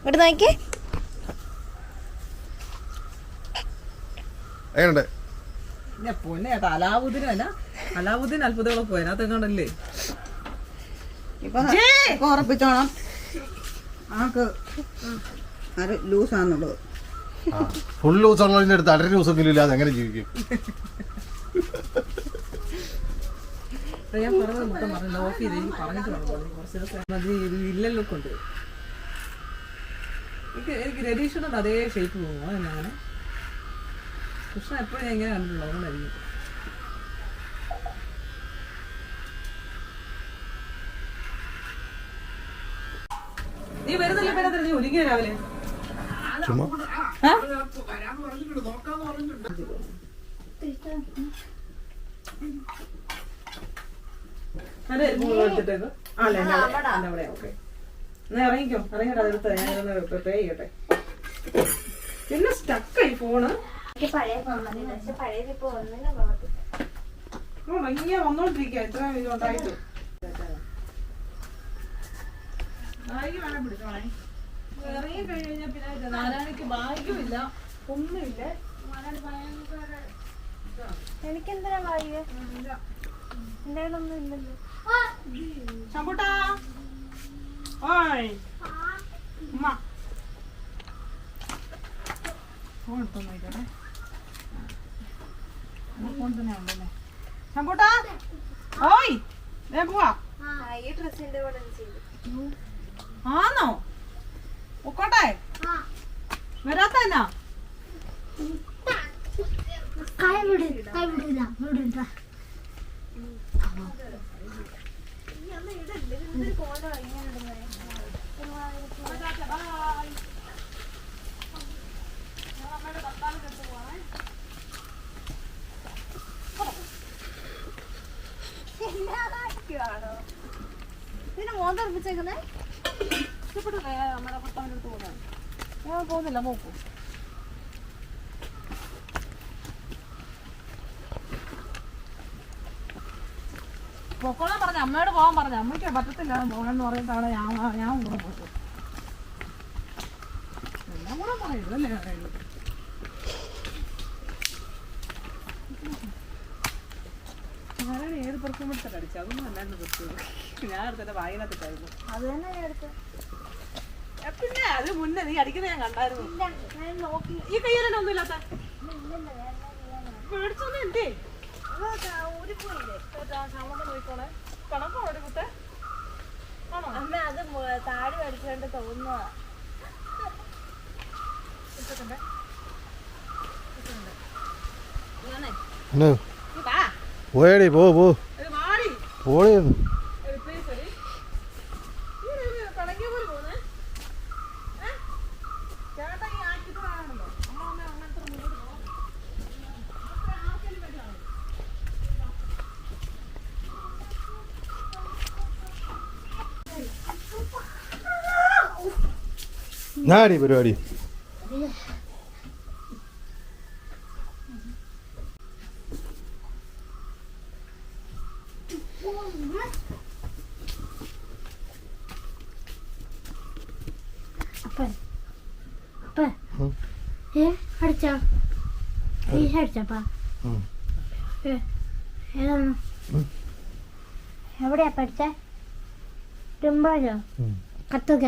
ഇവിടെ നോക്കിയേ എങ്ങനെയുണ്ട് ഞാൻ പൊന്നെ കേട്ടോ അലാവുദ്ദീനല്ല അലാവുദ്ദീൻ അത്ഭുതങ്ങളെ പോയി അതിനകത്ത് എങ്ങാണ്ടല്ലേ ഇപ്പൊ ഇപ്പൊ ഉറപ്പിച്ചോണം ആക്ക് അത് ലൂസാന്നുള്ളത് ഫുൾ ലൂസ് ഉള്ളതിന്റെ അടുത്ത് ദിവസമെങ്കിലും ഇല്ലാതെ എങ്ങനെ ജീവിക്കും അപ്പൊ ഞാൻ പറഞ്ഞത് മൊത്തം പറഞ്ഞു ഓഫ് ചെയ്ത്. എനിക്ക് പറഞ്ഞിട്ട് വേണം പോകാൻ. കുറച്ച് ദിവസം അത് എനിക്ക് എനിക്ക് രതീഷിനോട് അതേ ഷേപ്പ് പോകുമോ അതെന്നെ അങ്ങനെ. കൃഷ്ണ എപ്പോഴും ഞാൻ ഇങ്ങനെ കണ്ടിട്ടുള്ളൂ. അതുകൊണ്ടായിരിക്കും. നീ വരുന്നില്ല. പിന്നെ നീ ഒരുങ്ങിയ രാവിലെ? ചുമ്മാ. അതെ എടുത്തിട്ടേക്ക് ആ അല്ല എന്റെ അവിടെ എന്റെ അവിടെ ഓക്കെ എന്നാ ഇറങ്ങിക്കോ ഇറങ്ങിയിട്ട് അതെടുത്ത് ഞാനൊന്ന് പേ ചെയ്യട്ടെ. പിന്നെ സ്റ്റക്കായി ഫോണ് ഇങ്ങനെ വന്നോണ്ടിരിക്കുക എത്ര ഇത് ഉണ്ടായിട്ട് ബാഗ് വേണം പിടിച്ചോണേ ഇറങ്ങി കഴിഞ്ഞാൽ പിന്നെ നാലാണിക്ക് ബാഗുമില്ല ഒന്നുമില്ല. എനിക്കെന്തിനാ വായിക എന്റെ ഒന്നും ഫോൺ എടുത്തു നോക്കട്ടെ ഫോൺ തന്നെ ഉണ്ടല്ലേ? ശമ്പൂട്ടാ ഓയ്. ദേ പോവാ. ആന്നോ? ഒക്കോട്ടെ വരാത്തന്നാ? കൈ വിട് കൈ വിടില്ല വിടില്ല ഇതിന് മോൻ തുറപ്പിച്ചേക്കുന്നേ ഇഷ്ടപ്പെട്ടു നമ്മുടെ ഭർത്താവിന്റെ അടുത്ത് പോകാൻ ഞാൻ പോകുന്നില്ല നോക്കൂ പൊക്കോളാൻ പറഞ്ഞു അമ്മയോട് പോകാൻ പറഞ്ഞു. അമ്മയ്ക്ക് പറ്റത്തില്ല. പോകണമെന്ന് പറഞ്ഞിട്ടാണ് ഞാൻ ഞാൻ കൂടെ പോയത്. എല്ലാം കൂടെ പറയുള്ളൂ ഞാനാണ് ഏത് പെർഫ്യൂം എടുത്തിട്ട് അടിച്ചത്? അതൊന്നും അല്ലാണ്ട് പെർഫ്യൂം ഞാൻ എടുത്തിട്ട് അത് തന്നെ എടുത്തത്. പിന്നെ അത് മുന്നേ നീ അടിക്കുന്നത് ഞാൻ കണ്ടായിരുന്നു. ഈ കയ്യിലൊന്നും ഒന്നും ഇല്ലാത്ത? മേടിച്ചൊന്നും എന്തേ അമ്മ അത് പോയടി പോ പോ. ഒരു മാടി പോടി ഒരു പ്ലീസ് ഒരു കണക്കിയ പോലെ പോന്നേ ഏ? ചേട്ടാ ഈ ആക്കിട്ട് വേണമല്ലോ അമ്മ അമ്മ അങ്ങനത്തെ മുന്നോട്ട് പോകാം ആർക്കെങ്കിലും വേണ്ടിയാണോ ഞാടി പരിപാടി അപ്പൻ അപ്പൻ ഉം. ഏ അടിച്ചോ ഈ അടിച്ചപ്പാ ഉം. ഏ ഏതാണ് പരിപാടി എവിടെയാ പഠിച്ചേ? ഉം. കത്തുക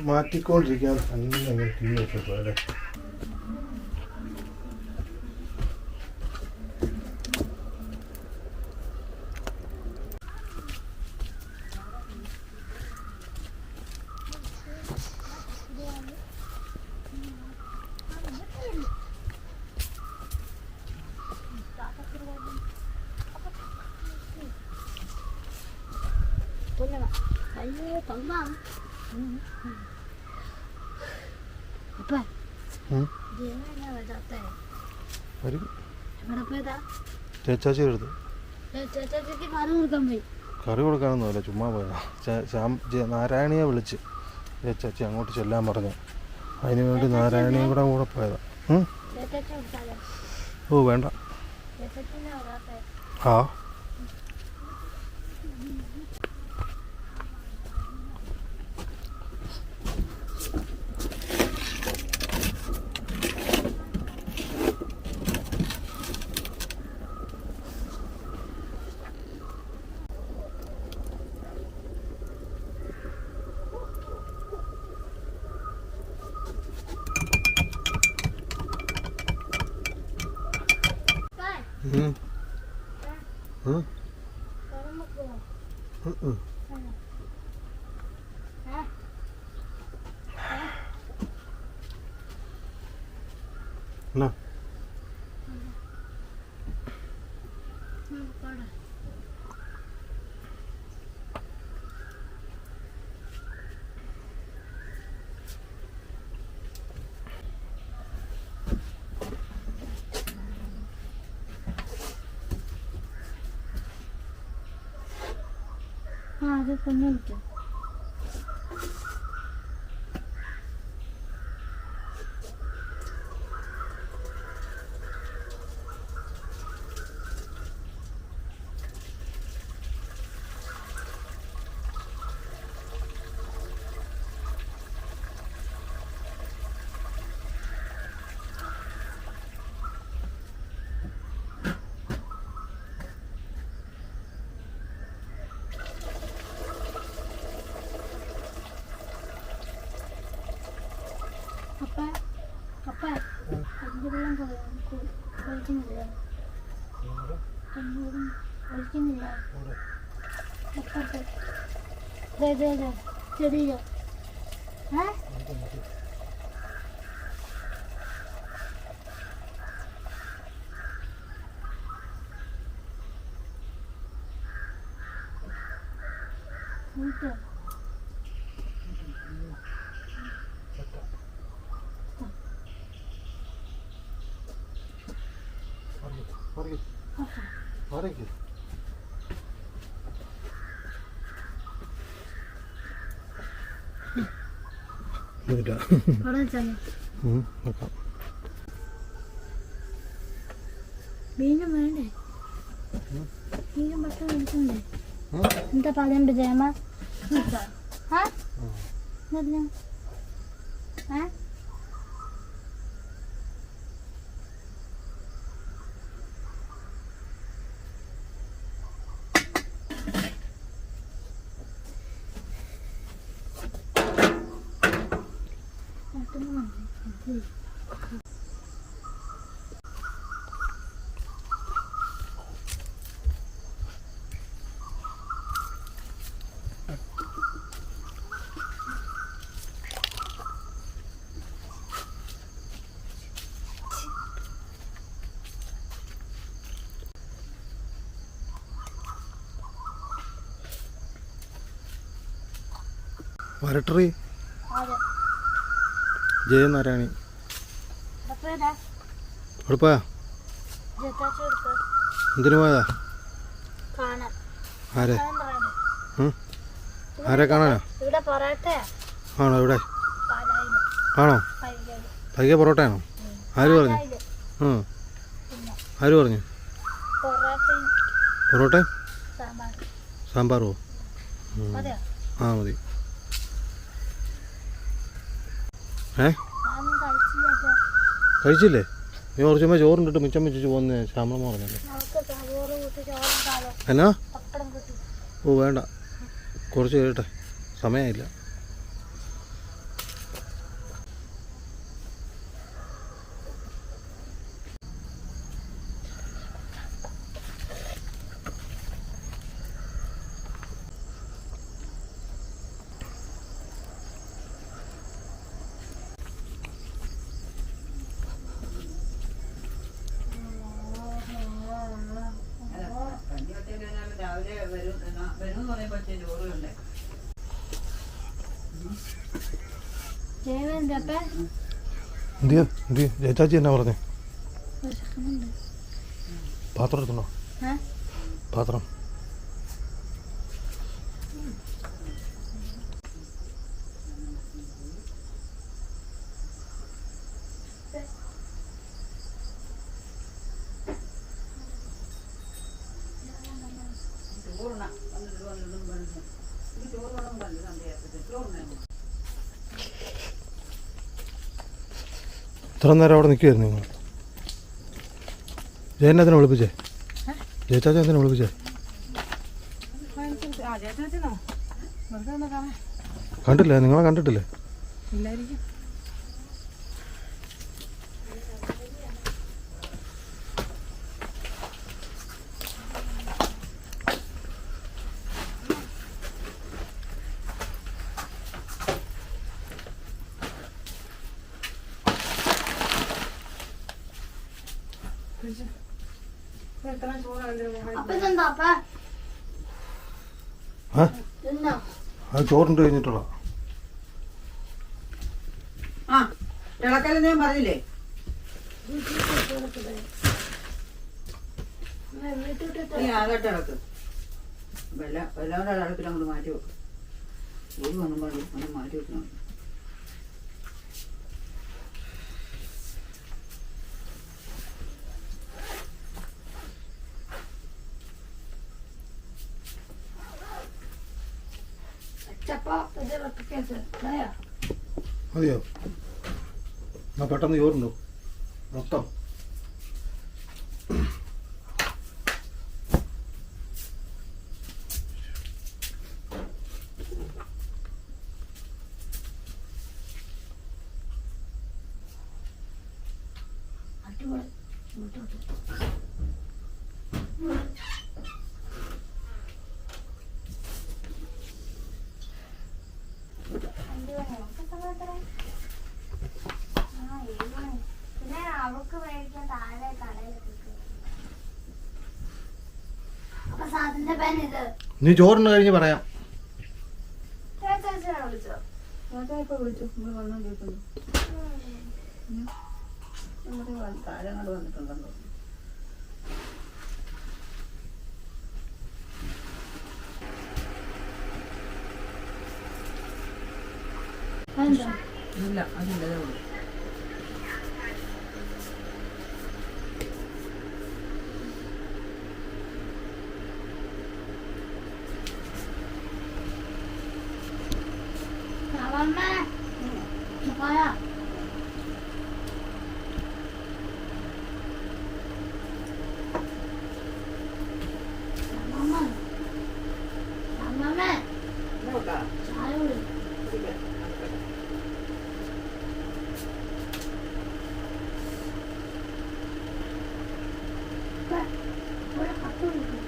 മാറ്റിക്കൊണ്ടിരിക്കാൻ തന്നെ അങ്ങനെ ടി ചേച്ചാച്ചി എടുത്ത് കറി കൊടുക്കാനൊന്നുമില്ല ചുമ്മാ പോയതാ നാരായണിയെ വിളിച്ച്. ചേച്ചാച്ചി അങ്ങോട്ട് ചെല്ലാൻ പറഞ്ഞു. അതിന് വേണ്ടി നാരായണിയും കൂടെ കൂടെ പോയതാ. ഓ വേണ്ട. ആ. Mm-hmm. ആ അത് Original. Original. Original. Original. Original. Original. ഉം, വെക്കാം വീണ്ടും വേണ്ടേ വീണ്ടും കഴിക്കണ്ടേ ഉം. എന്താ പറയുന്നുണ്ട് ജയമ എന്താ ഏ വരട്ടറി. ജയനാരായണി. കൊടുക്ക എന്തിനു പോയതാ? ആരെ? ആരെ കാണാനാ? ആണോ ഇവിടെ? ആണോ? പയ്യൽ പൈക പൊറോട്ടയാണോ? ആര് പറഞ്ഞു? ആര് പറഞ്ഞു? പൊറോട്ട? സാമ്പാറോ. ആ മതി. ഏ? കഴിച്ചില്ല? നീ കുറച്ചുമ്പോൾ ചോറിണ്ടിട്ട് മിച്ചം വെച്ചിട്ട് പോകുന്ന ശ്യാമളമ്മ പറഞ്ഞല്ലേ കൂട്ടി എന്നാ? കൂട്ടി ഓ വേണ്ട. കുറച്ച് കഴിയട്ടെ. സമയമില്ല രാവിലെ വരും എന്നാ വരും എന്ന് പറയുമ്പോൾ ചോറ് വേണ്ടേ ജയവേന്ദ്ര അപ്പ എന്തിയോ? എന്തിയോ? ജയച്ചാച്ചി എന്നാ പറഞ്ഞേ? പാത്രം എടുക്കണോ പാത്രം. ഇത്ര നേരം അവിടെ നിൽക്കുമായിരുന്നു നിങ്ങൾ? ജയനത്തിനെ വിളിപ്പിച്ചേ. ജയച്ചാച്ച എന്തിനെ വിളിപ്പിച്ചേ കണ്ടില്ലേ നിങ്ങളെ കണ്ടിട്ടില്ലേ ഇല്ലായിരിക്കും എത്ര ചോറാണ് അപ്പ ഇതെന്താ അപ്പ ആ തിന്നോ ചോറിന്റെ കഴിഞ്ഞിട്ടുള്ള. ആ ഞാൻ പറഞ്ഞില്ലേ? അങ്ങോട്ട് മാറ്റി വെക്കും. ഒരു മാറ്റി വെക്കണം മതിയോ? എന്നാ പെട്ടെന്ന് ചോറുണ്ടോ? മൊത്തം. അടിപൊളി. ഇങ്ങോട്ടോട്ട്. പിന്നെ അവക്ക് മേടിക്കാൻ താഴെ കടയിൽ അപ്പൊ സാധനത്തിന്റെ പേൻ ഇത് നീ ചോറിന് കഴിഞ്ഞ് പറയാം. ചേച്ചാ വിളിച്ചോ അതാ ഇപ്പൊ വിളിച്ചു നമ്മൾ വന്നോണ്ടിരിക്കുന്നു നമ്മുടെ താഴെ അങ്ങോട്ട് വന്നിട്ടുണ്ടല്ലോ എന്താ ഇല്ല അതില്ല അതേ ഉള്ളൂ അമ്മ പോയാ അമ്മമ്മ അമ്മമ്മ ചായ കുടി ഇവിടെ കത്ത് കൊടുക്കും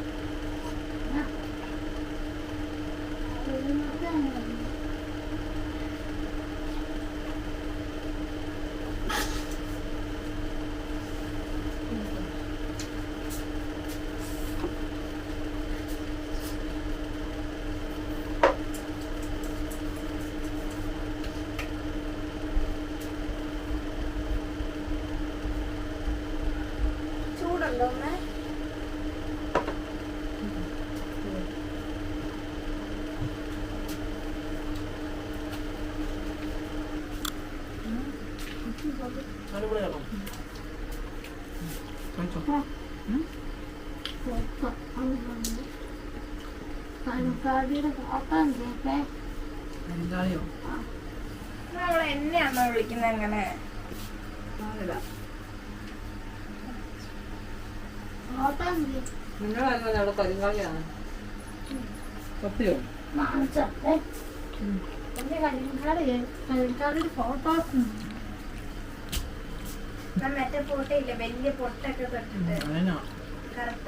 ചൂടുണ്ടോ അമ്മേ കണക്കാടിയുടെ ഫോട്ടോ എന്തേ ബംഗാളിയോ നമ്മൾ എന്നെയാണോ വിളിക്കുന്നത് എങ്ങനെ ഫോട്ടോ എന്തേ നിങ്ങളായിരുന്നു അവിടെ കരിങ്കാളിയാണ് സത്യോ? മറ്റേ ഫോട്ടോ ഇല്ല? വലിയ പൊട്ടൊക്കെ തൊട്ടിട്ട്. കറുത്ത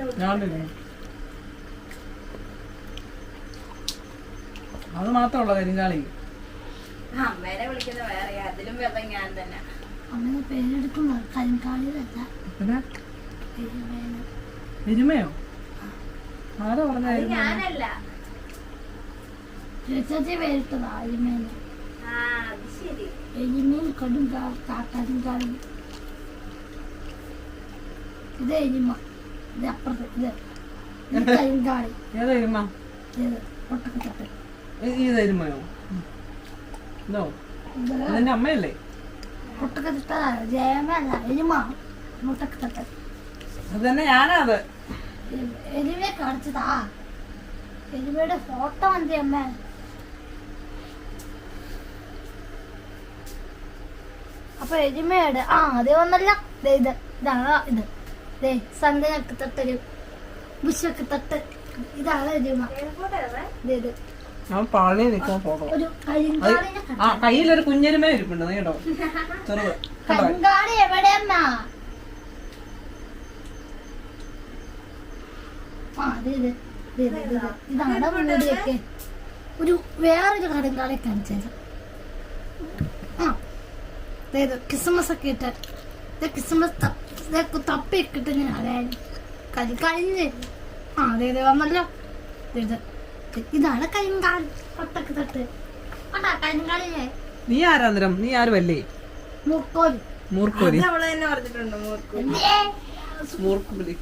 അത് മാത്രമുള്ള കരിങ്കാളി. അമ്മേനെ വിളിക്കുന്ന വേറെ അതിലും വെള്ളം ഞാൻ തന്നെ. അമ്മേനെ പേരെടുക്കുന്ന കരിങ്കാളിയിലല്ല പിന്നെ എരുമയോ ആരാ പറഞ്ഞ എരുമ ഞാനല്ല. ചേച്ചി പേരിട്ടതാ അരിമേന ആ അത് ശരി. എലിമയും കടും കരിങ്കാളി ഇത് എലിമ. ഇത് അപ്പുറത്ത് ഇത്. ഇത് കരിങ്കാളി. ഏതാ എരുമ ഏത് ഒട്ടക്കത്തട്ട് ഈ തരുമയോ? ഇതോ? ഇത് അതിന്റെ അമ്മയല്ലേ? അതന്നെ ഞാനത് എരുമയെ കാണിച്ചതാ. എരുമയുടെ ഫോട്ടോ എന്തി അമ്മ. അപ്പൊ എരുമയുടെ ആ അതേ വന്നല്ല ദേ ഇത് ഇതാണ് ഇത്. ദേ തട്ടൊരു ബുഷൊക്കെ തട്ട് ഇതാണ് എരുമ. ദേ ഇത്. അവൻ പാളി നിക്കാൻ പോകണം. ആ കയ്യിലൊരു കുഞ്ഞരുമേ ഇരിപ്പുണ്ട്. നീ കേട്ടോ ചെറുത്. ആ. ഇതാണ് മൂടിയൊക്കെ ഒരു വേറൊരു ആ ദേ ഇത് ക്രിസ്മസ് ഒക്കെ ഇട്ടാൽ ഇത് ക്രിസ്മസ് ത- ഇതൊക്കെ തപ്പിയൊക്കെ ഇട്ട് ഇങ്ങനെ അതായത് കരിങ്കാളിന് ആ അതെ ഇത് വന്നല്ലോ. ഇത്. ഇത് ഇതാണ് കരിങ്കാളി ഒട്ടൊക്കെ തട്ട്. കണ്ടാ കരിങ്കാളിയെ നീ ആരാന്തരം നീ ആരുമല്ലേ? മുക്കോലി മൂർക്കോലി. പറഞ്ഞിട്ടുണ്ട് മൂർക്കോലി.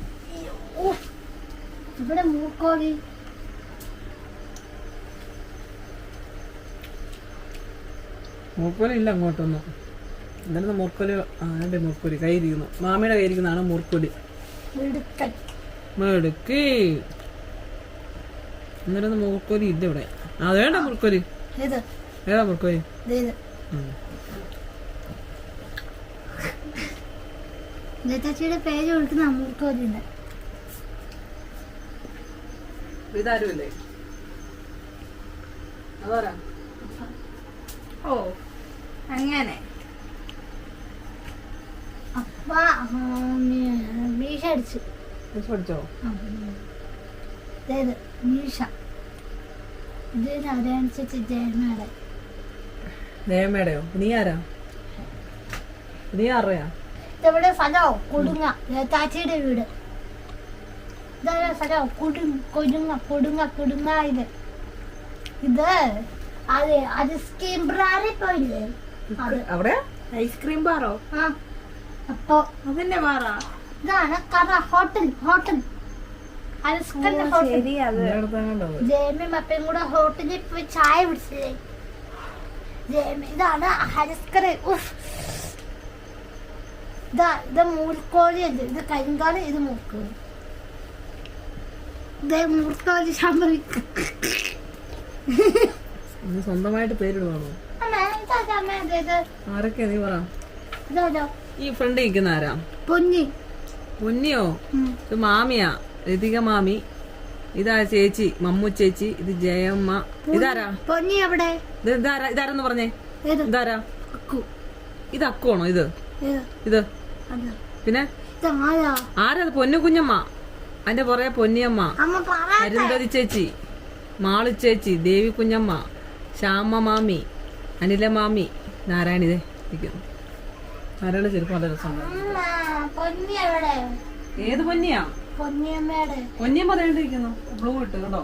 ഇവിടെ മൂർക്കോലി. ഇല്ല അങ്ങോട്ടൊന്നും. എന്തായാലും മൂർക്കോലി ആ എന്റെ മൂർക്കോലി. കയ്യിരിക്കുന്നു മാമിയുടെ കയ്യിരിക്കുന്നതാണ് മൂർക്കോലി. മെടുക്കി. ഇന്നലെ മുറുക്കോലി ഇല്ല ഇവിടെ? ആ വേണ്ട മുറുക്കോലി ഇത്. ഏതാ മുറുക്കോലി. ചേച്ചിയുടെ പേര് കൊടുക്കുന്ന മൂക്കോലിന്റെ ഇതാരുമല്ലേ? അതാരാ ഓ അങ്ങനെ. അപ്പ മീശ അടിച്ചു. മീഷ അടിച്ചോ? മീശ. ദേവമ്മയുടെയോ നീ ആരാ? നീ ആരുടെയാ? ഇതെവിടെ സ്ഥലമോ കൊടുങ്ങ ചാച്ചിയുടെ വീട്. ഇതെവിടെ സ്ഥലമോ കൊടു കൊടുങ്ങ കൊടുങ്ങ കൊടുങ്ങ ഇത്. ഇത് അത് അത് സ്കീം ബ്രാറി പോയില്ലേ അവിടെ? ഐസ്ക്രീം ബാറോ? ആ അപ്പൊ അതിന്റെ ബാറാ? ഇതാണ് കഥ ഹോട്ടൽ ഹോട്ടൽ. ജയമി മപ്പയും കൂടെ ഹോട്ടലിൽ പോയി ചായ പിടിച്ചേ ജയമി ഇതാണ് ഹരിസ്കർ. ഇതാ നീ സ്വന്തമായിട്ട് പേരിടുവാണോ? നീ പറ? ഇതാ ഈ ഫ്രണ്ട് നിൽക്കുന്ന ആരാ? പൊന്നി. പൊന്നിയോ? ഇത് മാമിയാ. രതിക മാമി. ഇതാ ചേച്ചി മമ്മു ചേച്ചി ഇത് ജയമ്മ. ഇതാരാ? പൊന്നി അവിടെ. ഇത് ഇതാരാ? ഇതാരെന്ന് പറഞ്ഞേ? ഇതാരാ? അക്കു. ഇത് അക്കുവാണോ ഇത്? ഇത്? പിന്നെ? ആരാ? പൊന്നു കുഞ്ഞമ്മ. അതിന്റെ പുറകെ പൊന്നിയമ്മ. അരുന്ധതി ചേച്ചി മാളു ചേച്ചി ദേവി കുഞ്ഞമ്മ ശ്യാമ മാമി അനില മാമി. നാരായണ ഇതേ ഇരിക്കുന്നു. നാരായണ ചെരുപ്പ് നല്ല ഏത് പൊന്നിയാ? പൊന്നിയമ്മ തേണ്ടിരിക്കുന്നു ബ്ലൂ ഇട്ട് കേട്ടോ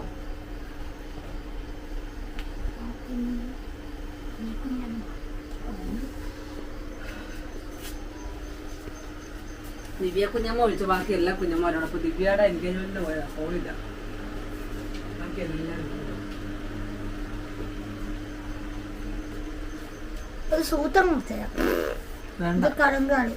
ദിവ്യ കുഞ്ഞമ്മ ഒഴിച്ച ബാക്കി എല്ലാ കുഞ്ഞമ്മമാരോടും അപ്പൊ ദിവ്യയുടെ എൻഗേജ്മെന്റിന് പോയാ പോയില്ല. ബാക്കി എല്ലാവരും സൂത്രം കൊടുത്തരാം. കടങ്കാളി